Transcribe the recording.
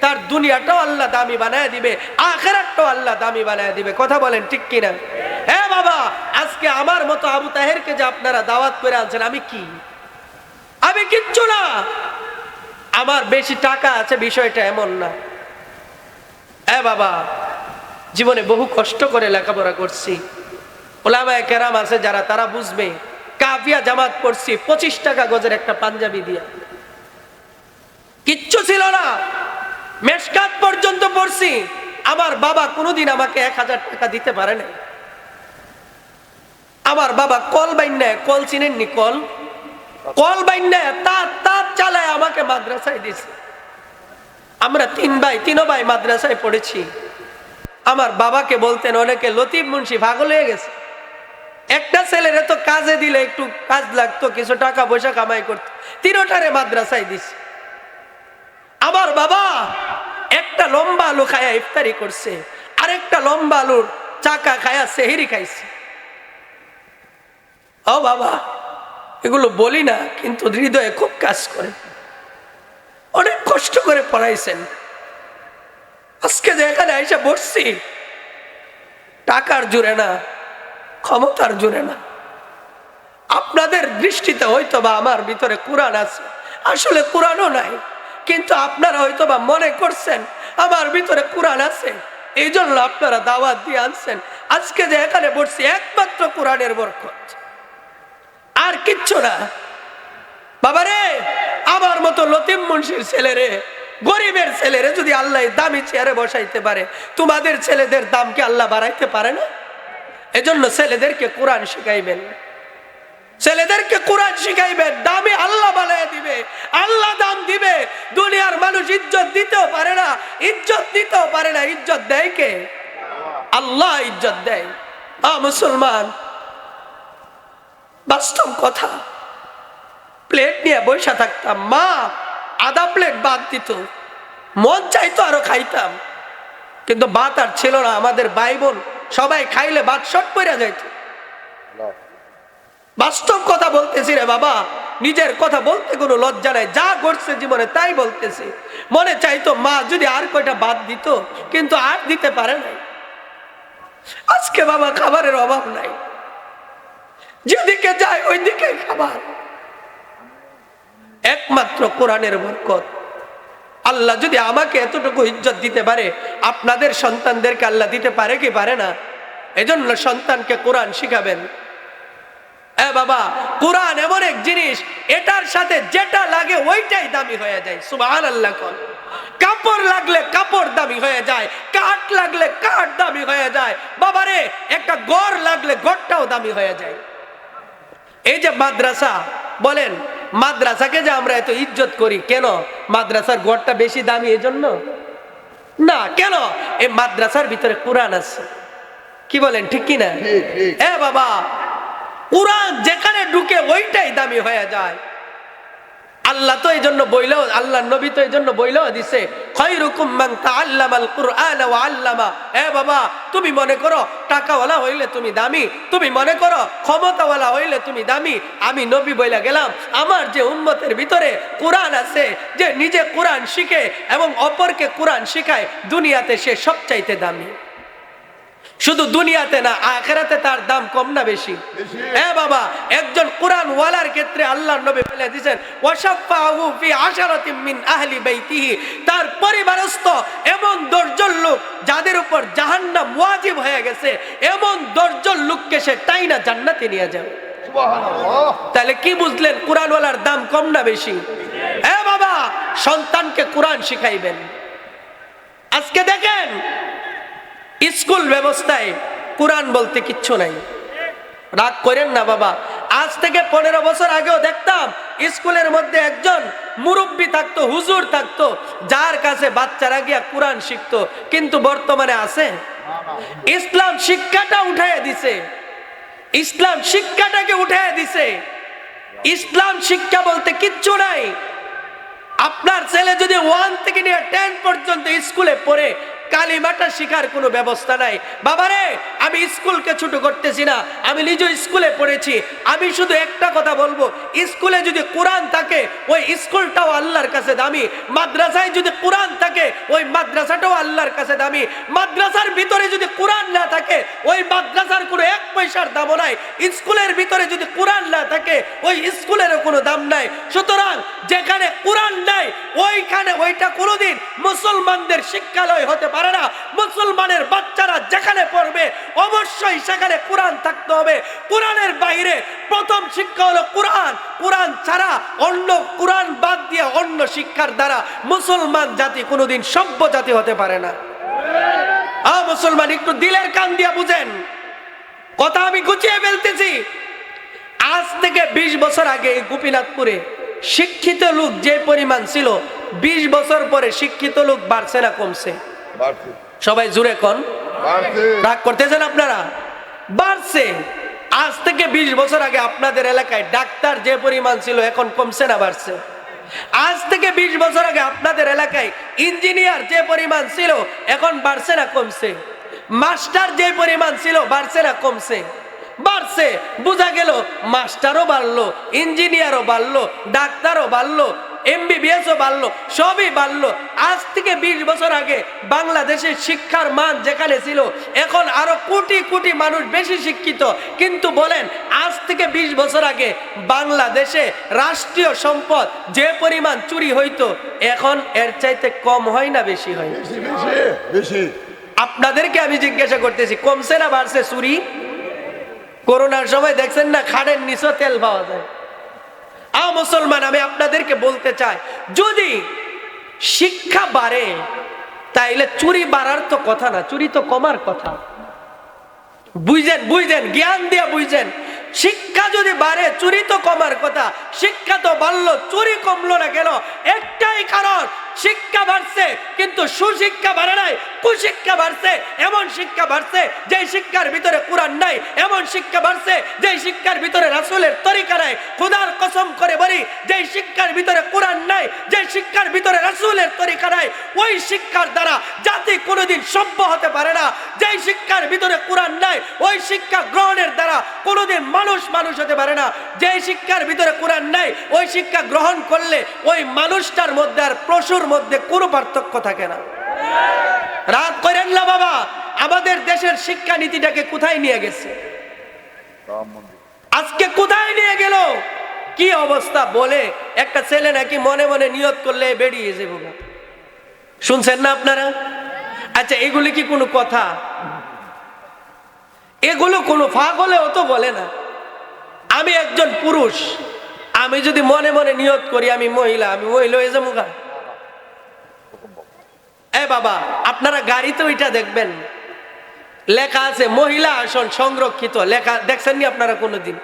তার দুনিয়াটাও আল্লাহ দামি বানায় দিবে, আখেরাতটাও আল্লাহ দামি বানায় দিবে। কথা বলেন ঠিক কিনা? হ্যাঁ বাবা, আজকে আমার মতো আবু তাহেরকে যে আপনারা দাওয়াত করে আনছেন, আমি কি? আমি কিচ্ছু না। আমার বেশি টাকা আছে, বিষয়টা এমন না। হ্যাঁ বাবা, জীবনে বহু কষ্ট করে লেখাপড়া করছি। ওলামায় কেরাম আছে যারা, তারা বুঝবে। কাফিয়া জামাত পড়ছি, পঁচিশ টাকা গজের একটা পাঞ্জাবি দিয়া। কিচ্ছু ছিল না। মেশকাত পর্যন্ত পড়ছি। আমার বাবা কোনোদিন আমাকে এক হাজার টাকা দিতে পারে না আমার বাবা কল বাইন্যায় কল চিনেননি কল। কল তার তার চালায় আমাকে মাদ্রাসায় দিছে আমরা তিন ভাই, তিনো ভাই মাদ্রাসায় পড়েছি। আমার বাবাকে বলতেন, অনেকে লতিফ মুন্সি পাগল হয়ে গেছে। একটা ছেলের তো কাজে দিলে একটু কাজ লাগতো, কিছু টাকা পয়সা কামাই করতো। তিনোটারে মাদ্রাসায় দিছে আমার বাবা, একটা লম্বা আলু খায়া ইফতারি করছে, আরেকটা লম্বা আলুর চাকা খায়া সেহেরি খাইছে। ও বাবা, এগুলো বলি না, কিন্তু হৃদয়ে খুব কাজ করে। অনেক কষ্ট করে পড়াইছেন। আজকে যে এখানে এসে বসছি, টাকার জুড়ে না, ক্ষমতার জুড়ে না। আপনাদের দৃষ্টিতে হয়তো বা আমার ভিতরে কোরআন আছে। আসলে কোরআনও নাই। কিন্তু আপনারা হয়তো বা মনে করছেন, আমার ভিতরে কোরআন আছে এই জন্য আপনারা দাওয়াত দিয়ে আনছেন। আজকে যে এখানে বসছি, একমাত্র কোরআনের বরকত। আর কিচ্ছু না। বাবারে, আমার মতো লতিম মুন্সির ছেলেরে, গরিবের ছেলেরে যদি আল্লাহ দামি চেয়ারে বসাইতে পারে, তোমাদের ছেলেদের দাম কি আল্লাহ বাড়াইতে পারে না? এজন্য ছেলেদেরকে কোরআন শিখাইবেন। ছেলেদেরকে কোরআন শিখাইবেন দামে আল্লাহ বানায় দিবে, আল্লাহ দাম দিবে। দুনিয়ার মানুষ ইজ্জত দিতেও পারে না, ইজ্জত দিতেও পারে না, ইজ্জত দেয় কে? আল্লাহ ইজ্জত দেয়। আ মুসলমান, বাস্তব কথা। প্লেট নিয়ে বসে থাকতাম, মা আধা প্লেট বাদ দিত, মন চাইতো আরও খাইতাম। কিন্তু ভাত আর ছিল না, আমাদের ভাই বোন সবাই খাইলে ভাত শট পড়ে যাইত। বাস্তব কথা বলতেছি রে বাবা। নিজের কথা বলতে কোনো লজ্জা নাই। যা ঘটছে জীবনে তাই বলতেছি। মনে চাইতো মা যদি আর কয়টা বাদ দিত, কিন্তু আর দিতে পারে নাই। আজকে বাবা খাবারের অভাব নাই। যেদিকে যায় ওই দিকে খাবার। একমাত্র কোরআনের বরকত। আল্লাহ যদি আমাকে এতটুকু ইজ্জত দিতে পারে, আপনাদের সন্তানদেরকে আল্লাহ দিতে পারে কি পারে না? এজন্য সন্তানকে কোরআন শিখাবেন। এ বাবা কোরআন এমন এক জিনিস এটার সাথে যেটা লাগে ওইটাই দামি হয়ে যায় সুবহান আল্লাহ কন। কাপড় লাগলে কাপড় দামি হয়ে যায় কাঠ লাগলে কাঠ দামি হয়ে যায়। বাবারে একটা গড় লাগলে গড়টাও দামি হয়ে যায়। এই যে মাদ্রাসা বলেন মাদ্রাসাকে যে আমরা এত ইজ্জত করি কেন? মাদ্রাসার গড়টা বেশি দামি এই জন্য না কেন? এই মাদ্রাসার ভিতরে কোরআন আছে। কি বলেন ঠিক কি না এ বাবা কোরআন যেখানে ঢুকে ওইটাই দামি হয়ে যায়। আল্লাহ তো এই জন্য বইলেও আল্লাহ নবী তো এই জন্য বইলেও দিছে আল্লামা। এ বাবা, তুমি মনে করো টাকাওয়ালা হইলে তুমি দামি, তুমি মনে করো ক্ষমতাওয়ালা হইলে তুমি দামি। আমি নবী বইলা গেলাম, আমার যে উম্মতের ভিতরে কোরআন আছে, যে নিজে কোরআন শিখে এবং অপরকে কোরআন শিখায়, দুনিয়াতে সে সবচাইতে দামি। শুধু দুনিয়াতে না আখেরাতে তার দাম কম না বেশি। হ্যাঁ বাবা একজন কোরআন ওয়ালার ক্ষেত্রে আল্লাহ নবী বলে দিয়েছেন ওয়াসাফাহু ফি মিন আহলি বাইতিহি। তার পরিবারস্থ এমন দশজন লোক যাদের উপর জাহান্নাম ওয়াজিব হয়ে গেছে এমন দশজন লোককে সে তাই না জান্নাতে নিয়ে যাবে। তাহলে কি বুঝলেন কোরআনওয়ালার দাম কম না বেশি? হ্যাঁ বাবা সন্তানকে কোরআন শিখাইবেন। আজকে দেখেন স্কুল ব্যবস্থায় কোরআন বলতে কিচ্ছু নাই। রাগ করেন না বাবা। আজ থেকে পনেরো বছর আগেও দেখতাম স্কুলের মধ্যে একজন মুরব্বী থাকতো, হুজুর থাকতো, যার কাছে বাচ্চারা গিয়া কোরআন শিখতো, কিন্তু বর্তমানে আছে। ইসলাম শিক্ষাটা উঠাইয়া দিছে। ইসলাম শিক্ষাটাকে উঠাইয়া দিছে। ইসলাম শিক্ষা বলতে কিচ্ছু নাই। আপনার ছেলে যদি ওয়ান থেকে নিয়ে টেন পর্যন্ত স্কুলে পড়ে কালিমাটা শিখার কোনো ব্যবস্থা নাই। বাবারে, আমি স্কুলকে ছোট করতেছি না, আমি নিজে স্কুলে পড়েছি। আমি শুধু একটা কথা বলব, স্কুলে যদি কোরআন থাকে, ওই স্কুলটাও আল্লাহর কাছে দামি। মাদ্রাসায় যদি কোরআন থাকে, ওই মাদ্রাসাটাও আল্লাহর কাছে দামি। মাদ্রাসার ভিতরে যদি কোরআন না থাকে, ওই মাদ্রাসার কোনো এক পয়সার দামও নাই। স্কুলের ভিতরে যদি কোরআন না থাকে, ওই স্কুলেরও কোনো দাম নাই। সুতরাং যেখানে কোরআন নাই, ওইখানে ওইটা কোনোদিন মুসলমানদের শিক্ষালয় হতে পারে না। মুসলমানের বাচ্চারা যেখানে পড়বে, অবশ্যই সেখানে কোরআন থাকতে হবে। কোরআনের বাইরে প্রথম শিক্ষা হলো কোরআন। কোরআন ছাড়া অন্য কোরআন বাদ দিয়ে অন্য শিক্ষার দ্বারা মুসলমান জাতি কোনোদিন সভ্য জাতি হতে পারে না। আ, মুসলমান, একটু দিলের কান দিয়া বুঝেন। কথা আমি গুছিয়ে ফেলতেছি। আজ থেকে ২০ বছর আগে গোপীনাথপুরে শিক্ষিত লোক যে পরিমাণ ছিল ২০ বছর পরে শিক্ষিত লোক বাড়ছে না, কমছে। সবাই জুড়ে কন? রাগ করতেছেন আপনারা? বাড়ছে। আজ থেকে ২০ বছর আগে আপনাদের এলাকায় ডাক্তার যে পরিমাণ ছিল এখন কমছে না বাড়ছে। আজ থেকে ২০ বছর আগে আপনাদের এলাকায় ইঞ্জিনিয়ার যে পরিমাণ ছিল এখন বাড়ছে না কমছে। মাস্টার যে পরিমাণ ছিল বাড়ছে না কমছে। বাড়ছে। বোঝা গেল মাস্টারও বাড়লো ইঞ্জিনিয়ারও বাড়লো ডাক্তারও বাড়লো এমবিবিএসও বাড়লো সবই বাড়লো। আজ থেকে ২০ বছর আগে বাংলাদেশের শিক্ষার মান যেখানে ছিল এখন আরও কোটি কোটি মানুষ বেশি শিক্ষিত। কিন্তু বলেন আজ থেকে ২০ বছর আগে বাংলাদেশে রাষ্ট্রীয় সম্পদ যে পরিমাণ চুরি হইতো এখন এর চাইতে কম হয় না বেশি হয়? বেশি আপনাদেরকে আমি জিজ্ঞাসা করতেছি কমছে না বাড়ছে চুরি? করোনার সময় দেখছেন না খাড়ের নিচে তেল পাওয়া যায়। মুসলমান, আমি আপনাদেরকে বলতে চাই, যদি শিক্ষা বাড়ে, তাইলে চুরি বাড়ার তো কথা না, চুরি তো কমার কথা। বুঝছেন বুঝছেন জ্ঞান দিয়ে বুঝছেন শিক্ষা যদি বাড়ে, চুরি তো কমার কথা, শিক্ষা তো বাড়লো, চুরি কমলো না কেন? একটাই কারণ, শিক্ষা বাড়ছে, কিন্তু সুশিক্ষা বাড়ে নাই, কুশিক্ষা বাড়ছে, এমন শিক্ষা বাড়ছে যে শিক্ষার ভিতরে কোরআন নাই, এমন শিক্ষা বাড়ছে যে শিক্ষার ভিতরে রাসূলের তরিকা নাই খোদার করে যে শিক্ষার ভিতরে কোরআন নাই যে শিক্ষার ভিতরে রাসূলের তরিকা নাই ওই শিক্ষার দ্বারা জাতি কোনোদিন সভ্য হতে পারে না। যে শিক্ষার ভিতরে কোরআন নাই ওই শিক্ষা গ্রহণের দ্বারা কোনোদিন মানুষ মানুষ হতে পারে না। যে শিক্ষার ভিতরে কোরআন নাই ওই শিক্ষা গ্রহণ করলে ওই মানুষটার মধ্যে আর পশুর মধ্যে কোনো পার্থক্য থাকে না। রাত করেন না বাবা আমাদের দেশের শিক্ষা নীতিটাকে কোথায় নিয়ে গেছে? আজকে কোথায় কি অবস্থা বলে একটা ছেলে নাকি মনে মনে নিয়ত করলে বেরিয়ে যাব শুনছেন না আপনারা? আচ্ছা এগুলি কি কোনো কথা? এগুলো কোনো ফাঁক হলেও তো বলে না। আমি একজন পুরুষ, আমি যদি মনে মনে নিয়ত করি আমি মহিলা আমি মহিলা হয়ে যাব গা। এ বাবা, আপনারা গাড়িতে ওইটা দেখবেন। লেখা আছে, মহিলা আসন সংরক্ষিত। লেখা দেখছেন নি আপনারা কোনোদিন?